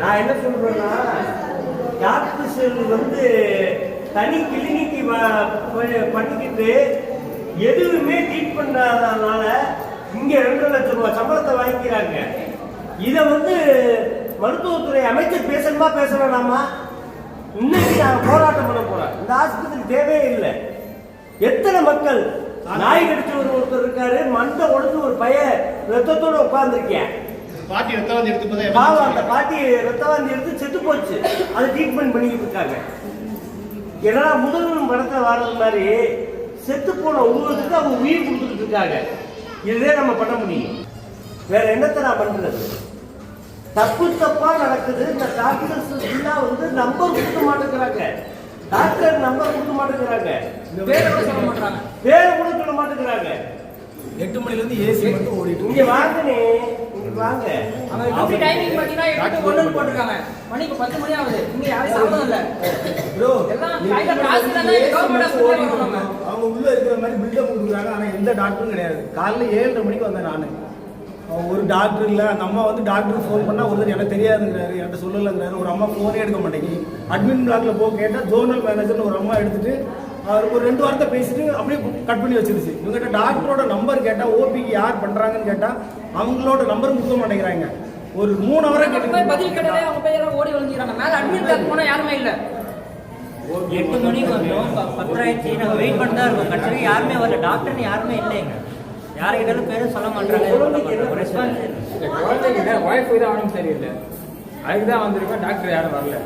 நான் என்ன சொல்றேன்னா டாக்டர்ஸ் வந்து தனி கிளினிக்கு பண்ணிக்கிட்டு எதுவுமே ட்ரீட் பண்ணாதனால இங்க ரெண்டு லட்சம் ரூபாய் சம்பளத்தை வாங்கிக்கிறாங்க. இதை வந்து மருத்துவத்துறை அமைச்சர் பேசணுமா பேச வேணாமா? இன்னைக்கு நான் போராட்டம் பண்ண போறேன். இந்த ஆஸ்பத்திரி தேவையே இல்லை. எத்தனை மக்கள் நாய் கடிச்ச ஒரு ஒருத்தர் இருக்காரு மண்டை உடைஞ்சு ஒரு பையன் ரத்தத்தோட உட்கார்ந்துருக்கேன். பாட்டி ரத்தம் எடுத்து பாவம் அந்த பாட்டி ரத்த வாந்தி எடுத்து செத்து போச்சு. அதை ட்ரீட்மெண்ட் பண்ணிக்கிட்டு இருக்காங்க. ஏன்னா முதல்வன் படத்தை வாழ்றது மாதிரி செத்து போன உருவத்துக்கு அவங்க உயிர் கொடுத்துட்டு இருக்காங்க. இதுவே நம்ம பண்ண முடியும். வேற என்னத்தை நான் பண்றது? தப்பு தப்பா நடக்குது. இந்த டாக்டர்ஸ் எல்லாம் வந்து நம்பர் கொடுக்க மாட்டேங்கிறாங்க. டாக்டர் நம்பர் கொடுக்க மாட்டேங்கிறாங்க. பேரை கூட சொல்ல மாட்டாங்க. பேரை கூட சொல்ல மாட்டேங்கிறாங்க. எட்டு மணில இருந்து ஏசி மட்டும் ஓடிட்டு இங்க வாங்கனே வாங்க. டியூட்டி டைமிங் பார்த்தீங்கன்னா எட்டு ஒண்ணுன்னு போட்டிருக்காங்க. மணி இப்போ பத்து மணி ஆகுது. இங்க யாரும் சாப்பிடவும் இல்லை ப்ரோ எல்லாம் கையில காசு இல்லைன்னா இந்த கவர்மெண்ட் ஹாஸ்பிட்டல் வரோம் நம்ம அவங்க உள்ள இருக்கிற மாதிரி பில்டப் கொடுக்குறாங்க. ஆனா எந்த டாக்டரும் கிடையாது. காலைல ஏழரை மணிக்கு வந்தேன் நானு. ஒரு டாக்டர் இல்ல. அந்த அம்மா வந்து டாக்டர் ஃபோன் பண்ணா ஒருத்தர் எனக்கு தெரியாதுங்கிறாரு என்கிட்ட சொல்லலைங்கிறாரு. ஒரு அம்மா ஃபோனே எடுக்க மாட்டேங்குது. அட்மின் பிளாக்ல போக கேட்டா ஜோனல் மேனேஜர்னு ஒரு அம்மா எடுத்துட்டு ஒரு ரெண்டு வாரத்தை பேசிட்டு அப்படியே கட் பண்ணி வச்சிருச்சு. இவங்ககிட்ட டாக்டரோட நம்பர் கேட்டா ஓபிக்கு யார் பண்றாங்கன்னு கேட்டா அவங்களோட நம்பர் கொடுக்க மாட்டேங்கிறாங்க. ஒரு மூணு அவரை போய் பதில் கேட்டாலே அவங்க போய் எல்லாம் ஓடி விழுந்துக்கிறாங்க மேல அட்மிட் பிளாக் போனா யாருமே இல்ல. எட்டு மணிக்கு வந்தோம். ப- பத்தரை ஆயிடுச்சு நாங்கள் வெயிட் பண்ணி தான் இருக்கோம். கடைசி யாருமே வரல. டாக்டர்னு யாருமே இல்லைங்க. யாருக்கிட்டாலும் பேரும் சொல்ல மாட்டாங்க. ரெஸ்பான்ஸ் குழந்தைகிட்ட ஒய்ஃபை தான் அவனும் சரியில்லை அதுக்கு தான் வந்திருக்கோம். டாக்டர் யாரும் வரல.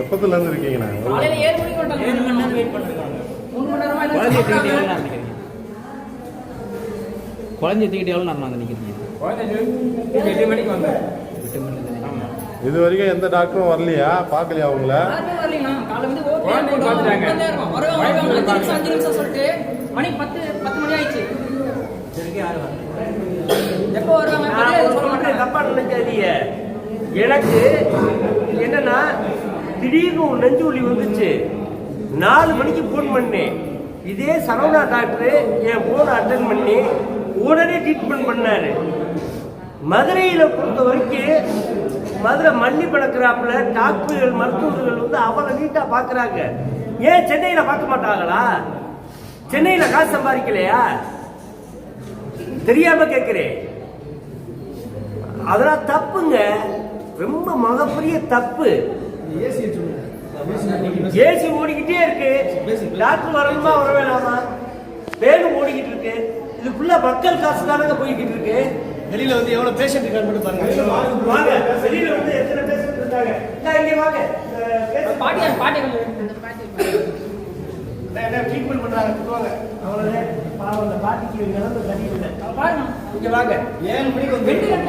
எப்பத்துல இருந்து இருக்கீங்கண்ணா ஏழு மணிக்கு வந்துட்டாங்க ஏழு மணி நேரம் வெயிட் பண்ணிருக்காங்க. மூணு மணி நேரமா என்ன குழந்தைய தூக்கிட்டு எவ்வளோ சாப்பிடாம நேரம் நிற்கிறீங்க குழந்தைய தூக்கிட்டு எவ்வளோ நேரம் அங்கே நிற்கிறீங்க குழந்தை எட்டு மணிக்கு வந்தேன். எட்டு மணி இது வரைக்கும் எந்த டாக்டரும் வரலையா? பார்க்கலையா அவங்கள மணி பத்து பத்து மணி ஆயிடுச்சு. எப்போ வருவாங்க? தப்பா நினைக்காதீங்க. எனக்கு என்னன்னா திடீர்னு ஒரு நெஞ்சு வலி வந்துச்சு. நாலு மணிக்கு ஃபோன் பண்ணேன். இதே சரவணா டாக்டர் என் ஃபோனை அட்டன் பண்ணி உடனே ட்ரீட்மெண்ட் பண்ணார். மதுரையில் பொறுத்த வரைக்கும் மதுரை மல்லி பழக்கிறாப்புல டாக்டர்கள் மருத்துவர்கள் வந்து அவ்வளோ நீட்டாக பார்க்குறாங்க ஏன் சென்னையில் பார்க்க மாட்டாங்களா? சென்னையில் காசு சம்பாதிக்கலையா? தெரியாம கேட்கிறேன் அதெல்லாம் தப்புங்க. ரொம்ப மகப்பெரிய தப்பு. ஏசி ஓடிக்கிட்டே இருக்கு. டாக்டர் வரணுமா வர வேணாமா வேணும் ஓடிக்கிட்டு இருக்கு. இது ஃபுல்லா மக்கள் காசு தானங்க போய்கிட்டு இருக்கு. வெளியில வந்து எவ்வளவு பேஷண்ட் இருக்காரு மட்டும் பாருங்க. வாங்க வெளியில வந்து எத்தனை பேஷண்ட் இருக்காங்க? இங்க வாங்க. பாட்டி பாட்டி ட்ரீட்மெண்ட் பண்றாங்க. சொல்லுவாங்க அவ்வளவுதான் பாவம் அந்த பாட்டிக்கு நிலந்து சரியில்லை பாருங்க. இங்க வாங்க. ஏழு மணிக்கு வந்து ட்ரீட்மெண்ட்